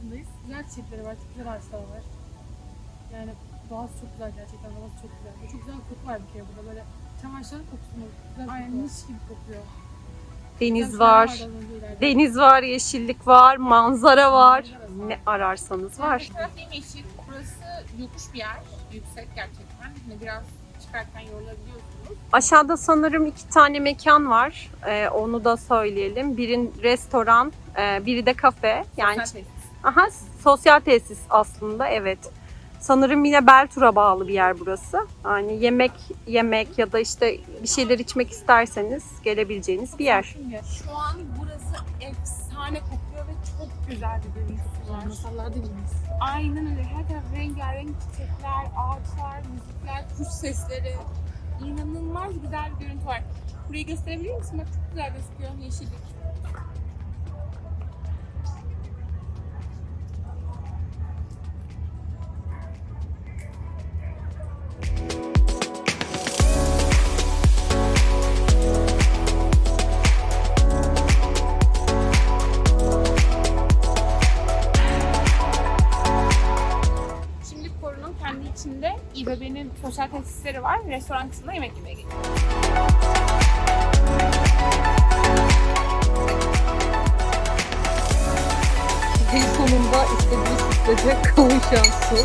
altındayız. Güzel çiçekleri var, çok güzel ağaçlar var. Yani doğası çok güzel gerçekten, doğası çok güzel. Ve çok güzel bir koku var bir kere burada böyle çamaşırın kokusunu, güzel Aynen. mis gibi kokuyor. Deniz Güzel var. şeyler vardı az önce ileride. Deniz var, yeşillik var, manzara var. Ne ararsanız var. Bu taraf yeşil. Burası yokuş bir yer. Yüksek gerçekten. Hani biraz çıkarken yorulabiliyorsunuz. Aşağıda sanırım iki tane mekan var. Ee, onu da söyleyelim. Birin restoran, e, biri de kafe. Yani Sosyal tesis. Aha sosyal tesis aslında evet. Sanırım yine Beltur'a bağlı bir yer burası. Yani yemek yemek ya da işte bir şeyler içmek isterseniz gelebileceğiniz bir yer. Şu an burası efsane kokuyor ve çok güzel bir görüntüsü var. Masallarda gibiyiz. Aynen öyle. Her taraf rengarenk çiçekler, ağaçlar, müzikler, kuş sesleri. İnanılmaz güzel bir görüntü var. Burayı gösterebilir misin? Bak çok güzel gözüküyor yeşillik. İçinde İBB'nin sosyal tesisleri var. Restoran kısmında yemek yemeye gidiyoruz. Bir sonunda istediği sütlaca kavuşan su.